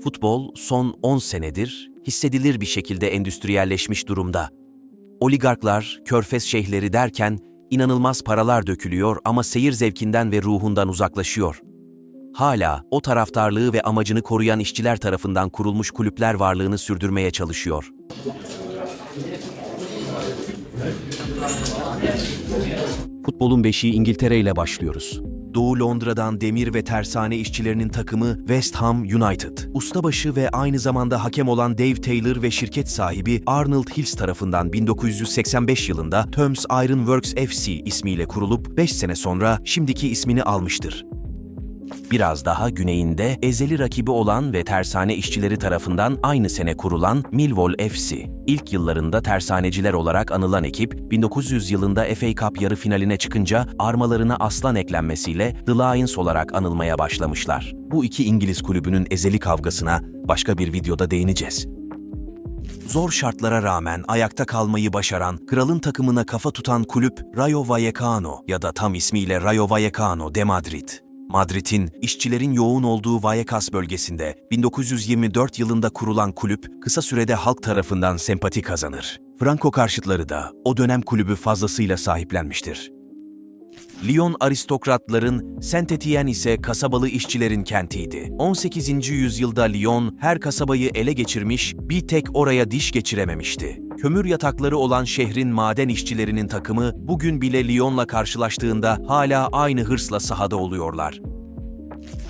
Futbol son 10 senedir hissedilir bir şekilde endüstriyelleşmiş durumda. Oligarklar, körfez şeyhleri derken inanılmaz paralar dökülüyor ama seyir zevkinden ve ruhundan uzaklaşıyor. Hala o taraftarlığı ve amacını koruyan işçiler tarafından kurulmuş kulüpler varlığını sürdürmeye çalışıyor. Futbolun beşiği İngiltere ile başlıyoruz. Doğu Londra'dan demir ve tersane işçilerinin takımı West Ham United. Ustabaşı ve aynı zamanda hakem olan Dave Taylor ve şirket sahibi Arnold Hills tarafından 1985 yılında Thames Iron Works FC ismiyle kurulup 5 sene sonra şimdiki ismini almıştır. Biraz daha güneyinde ezeli rakibi olan ve tersane işçileri tarafından aynı sene kurulan Millwall FC. İlk yıllarında tersaneciler olarak anılan ekip, 1900 yılında FA Cup yarı finaline çıkınca armalarına aslan eklenmesiyle The Lions olarak anılmaya başlamışlar. Bu iki İngiliz kulübünün ezeli kavgasına başka bir videoda değineceğiz. Zor şartlara rağmen ayakta kalmayı başaran, kralın takımına kafa tutan kulüp Rayo Vallecano ya da tam ismiyle Rayo Vallecano de Madrid. Madrid'in işçilerin yoğun olduğu Vallecas bölgesinde 1924 yılında kurulan kulüp kısa sürede halk tarafından sempati kazanır. Franco karşıtları da o dönem kulübü fazlasıyla sahiplenmiştir. Lyon aristokratların, Saint Etienne ise kasabalı işçilerin kentiydi. 18. yüzyılda Lyon her kasabayı ele geçirmiş, bir tek oraya diş geçirememişti. Kömür yatakları olan şehrin maden işçilerinin takımı bugün bile Lyon'la karşılaştığında hala aynı hırsla sahada oluyorlar.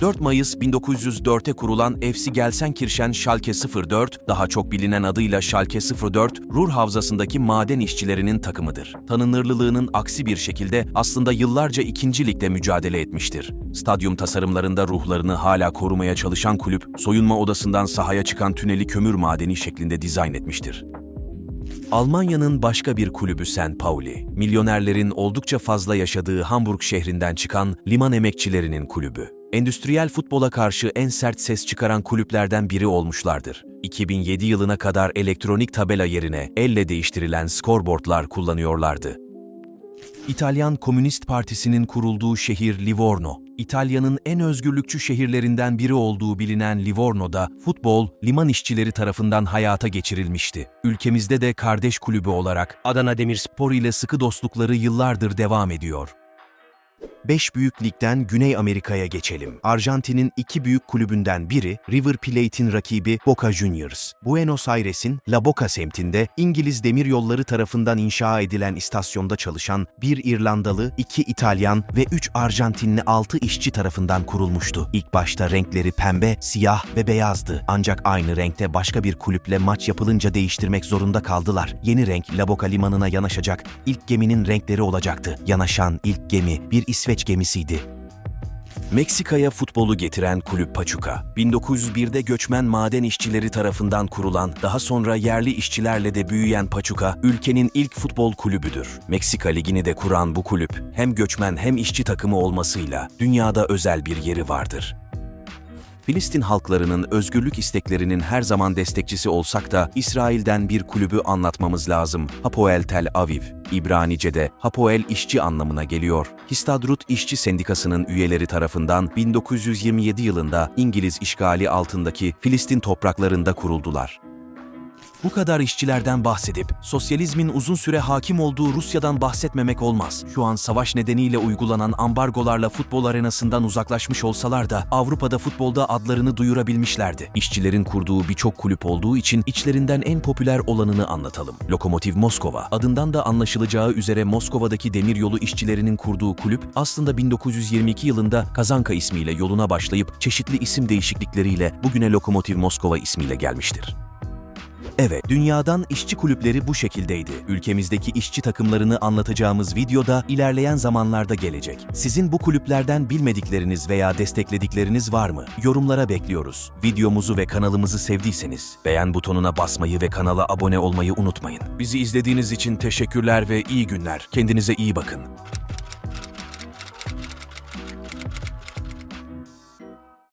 4 Mayıs 1904'te kurulan FC Gelsenkirchen Schalke 04, daha çok bilinen adıyla Schalke 04, Ruhr Havzası'ndaki maden işçilerinin takımıdır. Tanınırlılığının aksi bir şekilde aslında yıllarca ikinci ligde mücadele etmiştir. Stadyum tasarımlarında ruhlarını hala korumaya çalışan kulüp, soyunma odasından sahaya çıkan tüneli kömür madeni şeklinde dizayn etmiştir. Almanya'nın başka bir kulübü St. Pauli, milyonerlerin oldukça fazla yaşadığı Hamburg şehrinden çıkan liman emekçilerinin kulübü. Endüstriyel futbola karşı en sert ses çıkaran kulüplerden biri olmuşlardır. 2007 yılına kadar elektronik tabela yerine elle değiştirilen scoreboardlar kullanıyorlardı. İtalyan Komünist Partisi'nin kurulduğu şehir Livorno, İtalya'nın en özgürlükçü şehirlerinden biri olduğu bilinen Livorno'da futbol liman işçileri tarafından hayata geçirilmişti. Ülkemizde de kardeş kulübü olarak Adana Demirspor ile sıkı dostlukları yıllardır devam ediyor. 5 büyük ligden Güney Amerika'ya geçelim. Arjantin'in iki büyük kulübünden biri River Plate'in rakibi Boca Juniors. Buenos Aires'in La Boca semtinde İngiliz demiryolları tarafından inşa edilen istasyonda çalışan bir İrlandalı, iki İtalyan ve üç Arjantinli altı işçi tarafından kurulmuştu. İlk başta renkleri pembe, siyah ve beyazdı. Ancak aynı renkte başka bir kulüple maç yapılınca değiştirmek zorunda kaldılar. Yeni renk La Boca limanına yanaşacak ilk geminin renkleri olacaktı. Yanaşan ilk gemi bir İsveç gemisiydi. Meksika'ya futbolu getiren kulüp Pachuca, 1901'de göçmen maden işçileri tarafından kurulan, daha sonra yerli işçilerle de büyüyen Pachuca, ülkenin ilk futbol kulübüdür. Meksika Ligi'ni de kuran bu kulüp, hem göçmen hem işçi takımı olmasıyla dünyada özel bir yeri vardır. Filistin halklarının özgürlük isteklerinin her zaman destekçisi olsak da İsrail'den bir kulübü anlatmamız lazım. Hapoel Tel Aviv. İbranice'de Hapoel işçi anlamına geliyor. Histadrut İşçi Sendikası'nın üyeleri tarafından 1927 yılında İngiliz işgali altındaki Filistin topraklarında kuruldular. Bu kadar işçilerden bahsedip sosyalizmin uzun süre hakim olduğu Rusya'dan bahsetmemek olmaz. Şu an savaş nedeniyle uygulanan ambargolarla futbol arenasından uzaklaşmış olsalar da Avrupa'da futbolda adlarını duyurabilmişlerdi. İşçilerin kurduğu birçok kulüp olduğu için içlerinden en popüler olanını anlatalım. Lokomotiv Moskova. Adından da anlaşılacağı üzere Moskova'daki demiryolu işçilerinin kurduğu kulüp aslında 1922 yılında Kazanka ismiyle yoluna başlayıp çeşitli isim değişiklikleriyle bugüne Lokomotiv Moskova ismiyle gelmiştir. Evet, dünyadan işçi kulüpleri bu şekildeydi. Ülkemizdeki işçi takımlarını anlatacağımız videoda ilerleyen zamanlarda gelecek. Sizin bu kulüplerden bilmedikleriniz veya destekledikleriniz var mı? Yorumlara bekliyoruz. Videomuzu ve kanalımızı sevdiyseniz beğen butonuna basmayı ve kanala abone olmayı unutmayın. Bizi izlediğiniz için teşekkürler ve iyi günler. Kendinize iyi bakın.